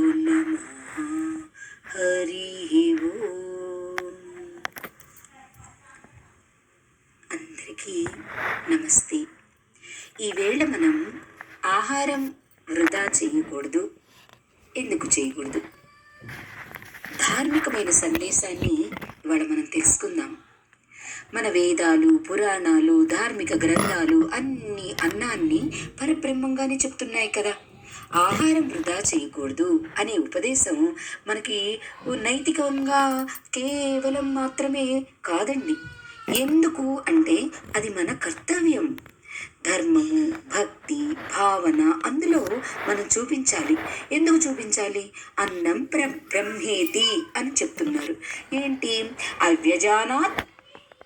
హరి అందరికీ నమస్తే. ఈవేళ మనం ఆహారం వృధా చేయకూడదు. ఎందుకు చేయకూడదు? ధార్మికమైన సందేశాన్ని ఇవాళ మనం తెలుసుకుందాం. మన వేదాలు పురాణాలు ధార్మిక గ్రంథాలు అన్ని అన్నాన్ని పరబ్రహ్మంగానే చెప్తున్నాయి కదా. ఆహారం వృధా చేయకూడదు అనే ఉపదేశం మనకి నైతికంగా కేవలం మాత్రమే కాదండి. ఎందుకు అంటే అది మన కర్తవ్యం. ధర్మము భక్తి భావన అందులో మనం చూపించాలి. ఎందుకు చూపించాలి? అన్నం ప్ర బ్రహ్మేతి అని చెప్తున్నారు. ఏంటి? అవ్యజానాత్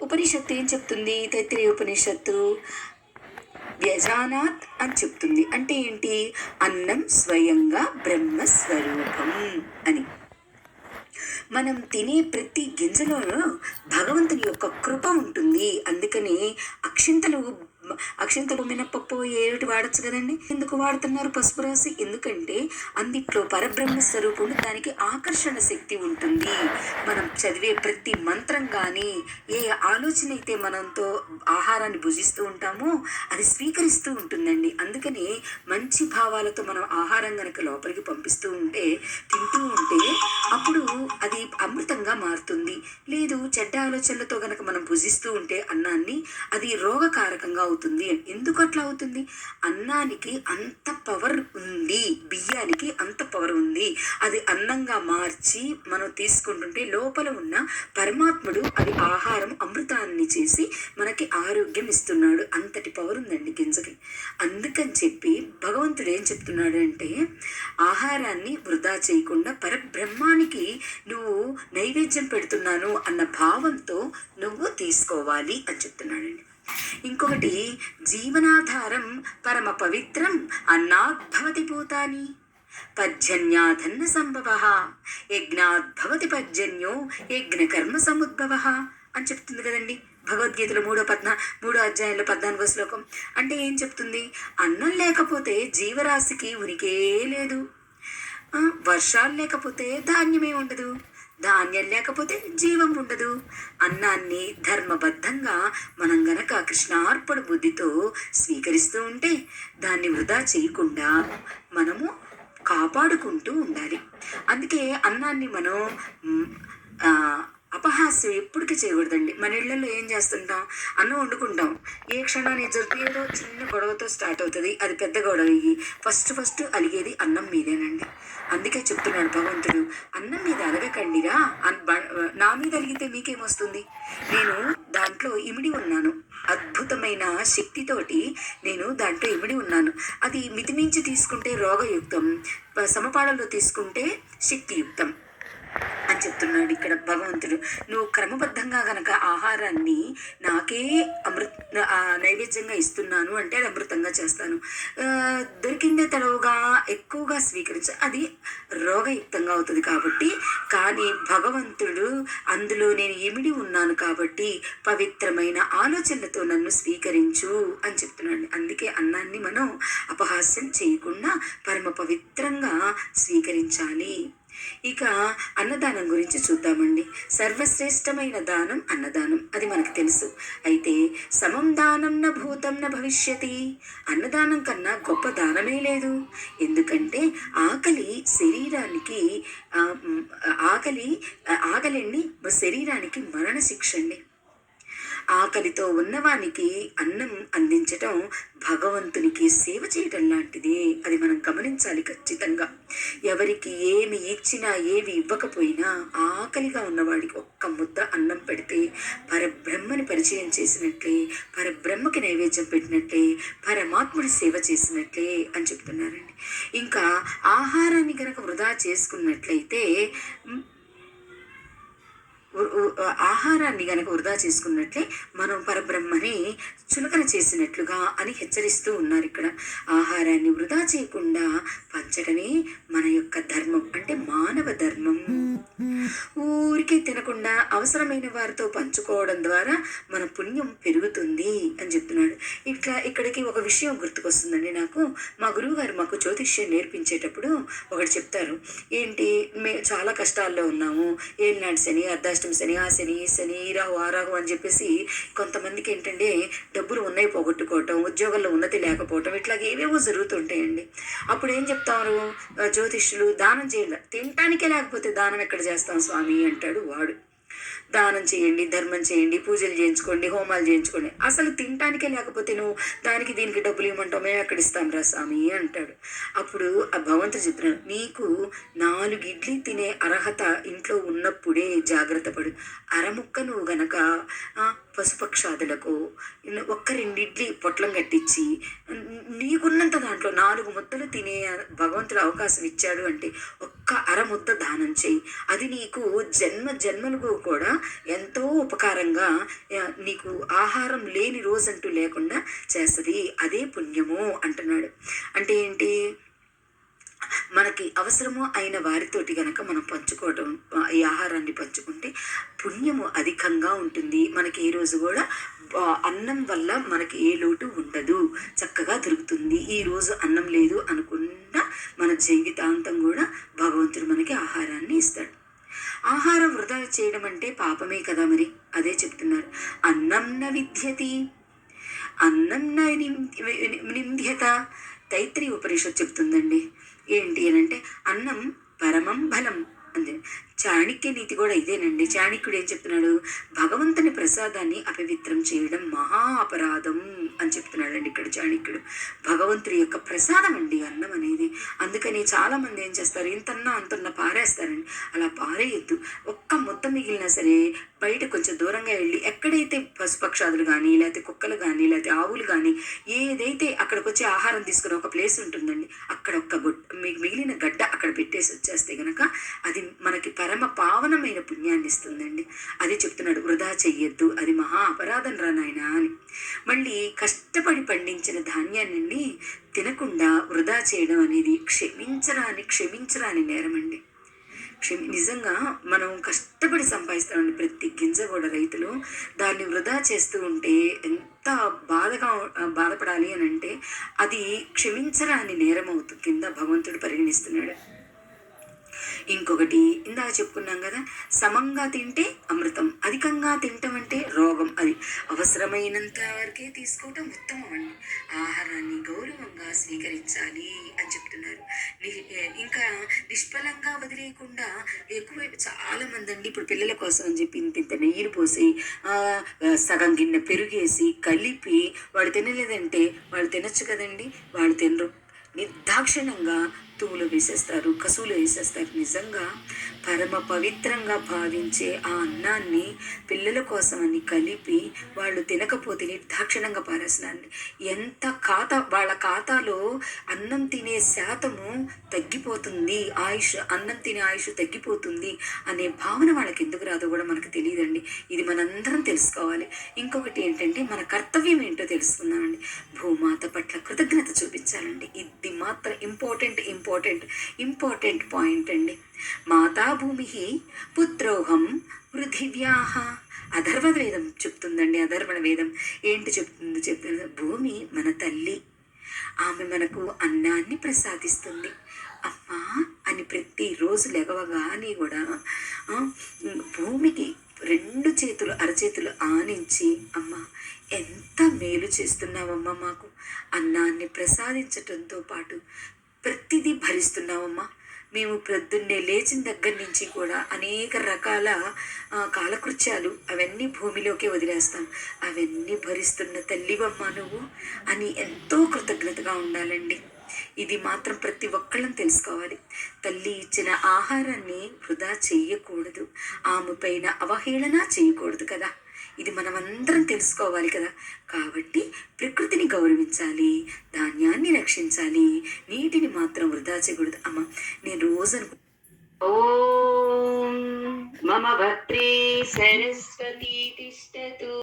ఉపనిషత్తు ఏం చెప్తుంది? తైత్రీయ ఉపనిషత్తు వ్యజానాత్ అని చెప్తుంది. అంటే ఏంటి? అన్నం స్వయంగా బ్రహ్మస్వరూపం అని. మనం తినే ప్రతి గింజలోనూ భగవంతుని యొక్క కృప ఉంటుంది. అందుకని అక్షింతలు అక్షింతలు మినపప్పు ఏమిటి వాడచ్చు కదండి? ఎందుకు వాడుతున్నారు పసుపు రాసి? ఎందుకంటే అందిట్లో పరబ్రహ్మ స్వరూపం దానికి ఆకర్షణ శక్తి ఉంటుంది. మనం చదివే ప్రతి మంత్రం కానీ ఏ ఆలోచన అయితే మనంతో ఆహారాన్ని భుజిస్తూ ఉంటామో అది స్వీకరిస్తూ ఉంటుందండి. అందుకని మంచి భావాలతో మనం ఆహారం కనుక లోపలికి పంపిస్తూ ఉంటే తింటూ ఆలోచనలతో గనక మనం భుజిస్తూ ఉంటే అన్నాన్ని అది రోగకారకంగా అవుతుంది. ఎందుకు అట్లా అవుతుంది? అన్నానికి అంత పవర్ ఉంది. బియ్యానికి అంత పవర్ ఉంది. అది అన్నంగా మార్చి మనం తీసుకుంటుంటే లోపల ఉన్న పరమాత్ముడు అది ఆహారం అమృతాన్ని చేసి మనకి ఆరోగ్యం ఇస్తున్నాడు. అంతటి పవర్ ఉందండి గింజకి. అందుకని చెప్పి భగవంతుడు ఏం చెప్తున్నాడు అంటే ఆహారాన్ని వృధా చేయకుండా పరబ్రహ్మానికి నువ్వు నైవేద్యం పెడుతున్నాను అన్న భావం భావంతో నువ్వు తీసుకోవాలి అని చెప్తున్నాడండి. ఇంకొకటి జీవనాధారం పరమ పవిత్రం అన్నాద్భవతి భూతాని. పర్జన్యాధన్న సంభవ యజ్ఞాద్భవతి పర్జన్యో యజ్ఞకర్మ సముద్భవ అని చెప్తుంది కదండి. భగవద్గీతలో మూడో పద్నా మూడో అధ్యాయంలో పద్నాలుగో శ్లోకం. అంటే ఏం చెప్తుంది? అన్నం లేకపోతే జీవరాశికి ఉనికే లేదు. వర్షాలు లేకపోతే ధాన్యమే ఉండదు. ధాన్యం లేకపోతే జీవం ఉండదు. అన్నాన్ని ధర్మబద్ధంగా మనం గనక కృష్ణార్పణ బుద్ధితో స్వీకరిస్తూ ఉంటే దాన్ని వృధా చేయకుండా మనము కాపాడుకుంటూ ఉండాలి. అందుకే అన్నాన్ని మనం అపహాస్యం ఎప్పటికీ చేయకూడదండి. మన ఇళ్ళలో ఏం చేస్తుంటాం? అన్నం వండుకుంటాం. ఏ క్షణాన్ని జరిగితే ఏదో చిన్న గొడవతో స్టార్ట్ అవుతుంది. అది పెద్ద గొడవ అయ్యి ఫస్ట్ ఫస్ట్ అలిగేది అన్నం మీదేనండి. అందుకే చెప్తున్నాడు భగవంతుడు అన్నం మీద అలగకండిరా అన్- నా మీద అలిగితే మీకేమొస్తుంది? నేను దాంట్లో ఇమిడి ఉన్నాను. అద్భుతమైన శక్తితోటి నేను దాంట్లో ఇమిడి ఉన్నాను. అది మితిమించి తీసుకుంటే రోగయుక్తం ప- సమపాళలో తీసుకుంటే శక్తియుక్తం. అని చెప్తున్నాడు ఇక్కడ భగవంతుడు. నువ్వు క్రమబద్ధంగా గనక ఆహారాన్ని నాకే అమృత నైవేద్యంగా ఇస్తున్నాను అంటే అది అమృతంగా చేస్తాను. దొరికిందే తడవుగా ఎక్కువగా స్వీకరించ అది రోగయుక్తంగా అవుతుంది కాబట్టి కానీ భగవంతుడు అందులో నేను ఇమిడి ఉన్నాను కాబట్టి పవిత్రమైన ఆలోచనలతో నన్ను స్వీకరించు అని చెప్తున్నాడు. అందుకే అన్నాన్ని మనం అపహాస్యం చేయకుండా పరమ పవిత్రంగా స్వీకరించాలి. ఇక అన్నదానం గురించి చూద్దామండి. సర్వశ్రేష్టమైన దానం అన్నదానం అది మనకు తెలుసు. అయితే సమం దానం న భూతం న భవిష్యతి. అన్నదానం కన్నా గొప్ప దానమే లేదు. ఎందుకంటే ఆకలి శరీరానికి ఆకలి ఆకలి ఆకలిండి శరీరానికి మరణ శిక్ష అండి. ఆకలితో ఉన్నవానికి అన్నం అందించటం భగవంతునికి సేవ చేయటం లాంటిది. అది మనం గమనించాలి ఖచ్చితంగా. ఎవరికి ఏమి ఇచ్చినా ఏమి ఇవ్వకపోయినా ఆకలిగా ఉన్నవాడికి ఒక్క ముద్ద అన్నం పెడితే పరబ్రహ్మని పరిచయం చేసినట్లే పరబ్రహ్మకి నైవేద్యం పెట్టినట్లే పరమాత్ముడి సేవ చేసినట్లే అని చెప్తున్నారండి. ఇంకా ఆహారాన్ని కనుక వృధా చేసుకున్నట్లయితే ఆహారాన్ని గనక వృధా చేసుకున్నట్లే మనం పరబ్రహ్మని చులకన చేసినట్లుగా అని హెచ్చరిస్తూ ఉన్నారు ఇక్కడ. ఆహారాన్ని వృధా చేయకుండా పంచడమే మన యొక్క ధర్మం అంటే మానవ ధర్మం. ఊరికే తినకుండా అవసరమైన వారితో పంచుకోవడం ద్వారా మన పుణ్యం పెరుగుతుంది అని చెప్తున్నాడు. ఇట్లా ఇక్కడికి ఒక విషయం గుర్తుకొస్తుందండి నాకు. మా గురువు గారు మాకు జ్యోతిష్యం నేర్పించేటప్పుడు ఒకటి చెప్తారు. ఏంటి మేము చాలా కష్టాల్లో ఉన్నాము. ఏం ఏలినాడు శని అర్ధాష్టమి శని ఆ శని శని రాహు ఆ రాహు అని చెప్పేసి కొంతమందికి ఏంటంటే డబ్బులు ఉన్నాయి పోగొట్టుకోవటం ఉద్యోగంలో ఉన్నతి లేకపోవటం ఇట్లాగే ఏవేవో జరుగుతుంటాయండి. అప్పుడు ఏం చెప్తారు? జ్యోతిష్యులు దానం చేయండి తినటానికే లేకపోతే దానం ఎక్కడ చేస్తాం స్వామి? అంటాడు వాడు. దానం చేయండి ధర్మం చేయండి పూజలు చేయించుకోండి హోమాలు చేయించుకోండి. అసలు తినటానికే లేకపోతే నువ్వు దానికి దీనికి డబ్బులు ఇవ్వమంటావు మేము ఎక్కడ ఇస్తాం రా స్వామి అంటాడు. అప్పుడు ఆ భగవంతుడు చెప్తున్నాడు నీకు నాలుగు ఇడ్లీ తినే అర్హత ఇంట్లో ఉన్నప్పుడే జాగ్రత్త పడు. అరముక్క నువ్వు గనక పశుపక్షాదులకు ఒక్క రెండు ఇడ్లీ పొట్లం కట్టించి నీకున్నంత దాంట్లో నాలుగు ముద్దలు తినే భగవంతుడు అవకాశం ఇచ్చాడు అంటే ఒక్క అర ముద్ద దానం చేయి. అది నీకు జన్మ జన్మలకు కూడా ఎంతో ఉపకారంగా నీకు ఆహారం లేని రోజంటూ లేకుండా చేస్తుంది. అదే పుణ్యము అంటున్నాడు. అంటే ఏంటి? మనకి అవసరము అయిన వారితోటి గనక మనం పంచుకోవటం ఈ ఆహారాన్ని పంచుకుంటే పుణ్యము అధికంగా ఉంటుంది. మనకి ఏ రోజు కూడా అన్నం వల్ల మనకి ఏ లోటు ఉండదు. చక్కగా దొరుకుతుంది. ఈ రోజు అన్నం లేదు అనుకుండా మన జీవితాంతం కూడా భగవంతుడు మనకి ఆహారాన్ని ఇస్తాడు. ఆహారం వృధా చేయడం అంటే పాపమే కదా మరి? అదే చెప్తున్నారు. అన్నం న విద్యతి. అన్నం న నిం- నింద్యత. తైత్రి ఉపనిషత్ చెప్తుందండి. ఏంటి అని అంటే అన్నం పరమం బలం అంతే చాణక్య నీతి కూడా ఇదేనండి. చాణక్యుడు ఏం చెప్తున్నాడు? భగవంతుని ప్రసాదాన్ని అపవిత్రం చేయడం మహా అపరాధం అని చెప్తున్నాడండి ఇక్కడ చాణక్యుడు. భగవంతుడి యొక్క ప్రసాదం అండి అన్నం అనేది. అందుకని చాలా మంది ఏం చేస్తారు? ఇంతన్నా అంతన్నా పారేస్తారండి. అలా పారేయద్దు. ఒక్క మొత్తం మిగిలినా సరే బయట కొంచెం దూరంగా వెళ్ళి ఎక్కడైతే పశుపక్షాదులు కానీ లేకపోతే కుక్కలు కానీ లేకపోతే ఆవులు కానీ ఏదైతే అక్కడికి వచ్చి ఆహారం తీసుకునే ఒక ప్లేస్ ఉంటుందండి అక్కడ ఒక్క గుడ్ మీకు మిగిలిన గడ్డ అక్కడ పెట్టేసి వచ్చేస్తే గనక అది మనకి పరమ పావనమైన పుణ్యాన్ని ఇస్తుందండి. అది చెప్తున్నాడు వృధా చెయ్యొద్దు అది మహా అపరాధం రా నాయనా అని. మళ్ళీ కష్టపడి పండించిన ధాన్యాన్ని తినకుండా వృధా చేయడం అనేది క్షమించరాని క్షమించరాని నేరమండి క్షమి నిజంగా మనం కష్టపడి సంపాదిస్తామండి ప్రతి గింజ కూడా రైతులు దాన్ని వృధా చేస్తూ ఉంటే ఎంత బాధగా బాధపడాలి అని అంటే అది క్షమించరాని నేరం అవుతుంది కింద భగవంతుడు పరిగణిస్తున్నాడు. ఇంకొకటి ఇందాక చెప్పుకున్నాం కదా సమంగా తింటే అమృతం అధికంగా తినటం అంటే రోగం. అది అవసరమైనంత వరకే తీసుకోవటం ఉత్తమం అండి. ఆహారాన్ని గౌరవంగా స్వీకరించాలి అని చెప్తున్నారు. ఇంకా నిష్ఫలంగా వదిలేయకుండా ఎక్కువైపు చాలా మంది అండి ఇప్పుడు పిల్లల కోసం అని చెప్పి ఇంత ఇంత నెయ్యిని పోసి సగం గిన్నె పెరుగేసి కలిపి వాడు తినలేదంటే వాళ్ళు తినొచ్చు కదండి. వాళ్ళు తినరు. నిర్దాక్షిణ్యంగా తువులు వేసేస్తారు కసువులు వేసేస్తారు. నిజంగా పరమ పవిత్రంగా భావించే ఆ అన్నాన్ని పిల్లల కోసమని కలిపి వాళ్ళు తినకపోతే నిర్దాక్షిణంగా పారేస్తున్నారండి ఎంత ఖాతా వాళ్ళ ఖాతాలో అన్నం తినే శాతము తగ్గిపోతుంది ఆయుష్ అన్నం తినే ఆయుష్ తగ్గిపోతుంది అనే భావన వాళ్ళకి ఎందుకు రాదో కూడా మనకు తెలియదండి. ఇది మనందరం తెలుసుకోవాలి. ఇంకొకటి ఏంటంటే మన కర్తవ్యం ఏంటో తెలుసుకుందామండి. భూమాత పట్ల కృత మాత్రం ఇంపార్టెంట్ ఇంపార్టెంట్ ఇంపార్టెంట్ పాయింట్ అండి. మాతా భూమి పుత్రోహం పృథివ్యాహ. అధర్వ వేదం చెప్తుందండి అధర్వణ వేదం ఏంటి చెప్తుంది? చెప్తుంది భూమి మన తల్లి. ఆమె మనకు అన్నాన్ని ప్రసాదిస్తుంది. అమ్మా అని ప్రతిరోజు లెగవగాని కూడా భూమికి రెండు చేతులు అరచేతులు ఆనించి అమ్మ ఎంత మేలు చేస్తున్నావమ్మా మాకు. అన్నాన్ని ప్రసాదించటంతో పాటు ప్రతిదీ భరిస్తున్నావమ్మా. మేము ప్రొద్దున్నే లేచిన దగ్గర నుంచి కూడా అనేక రకాల కాలకృత్యాలు అవన్నీ భూమిలోకే వదిలేస్తాం. అవన్నీ భరిస్తున్న తల్లివమ్మ నువ్వు. అని ఎంతో కృతజ్ఞతగా ఉండాలండి. ఇది మాత్రం ప్రతి ఒక్కళ్ళం తెలుసుకోవాలి. తల్లి ఇచ్చిన ఆహారాన్ని వృధా చేయకూడదు. ఆమె పైన అవహేళన చేయకూడదు కదా. ఇది మనమందరం తెలుసుకోవాలి కదా. కాబట్టి ప్రకృతిని గౌరవించాలి ధాన్యాన్ని రక్షించాలి నీటిని మాత్రం వృధా చేయకూడదు. అమ్మ నేను రోజు అనుకు ఓం మమ భద్రే సరస్వతి తిష్టతు.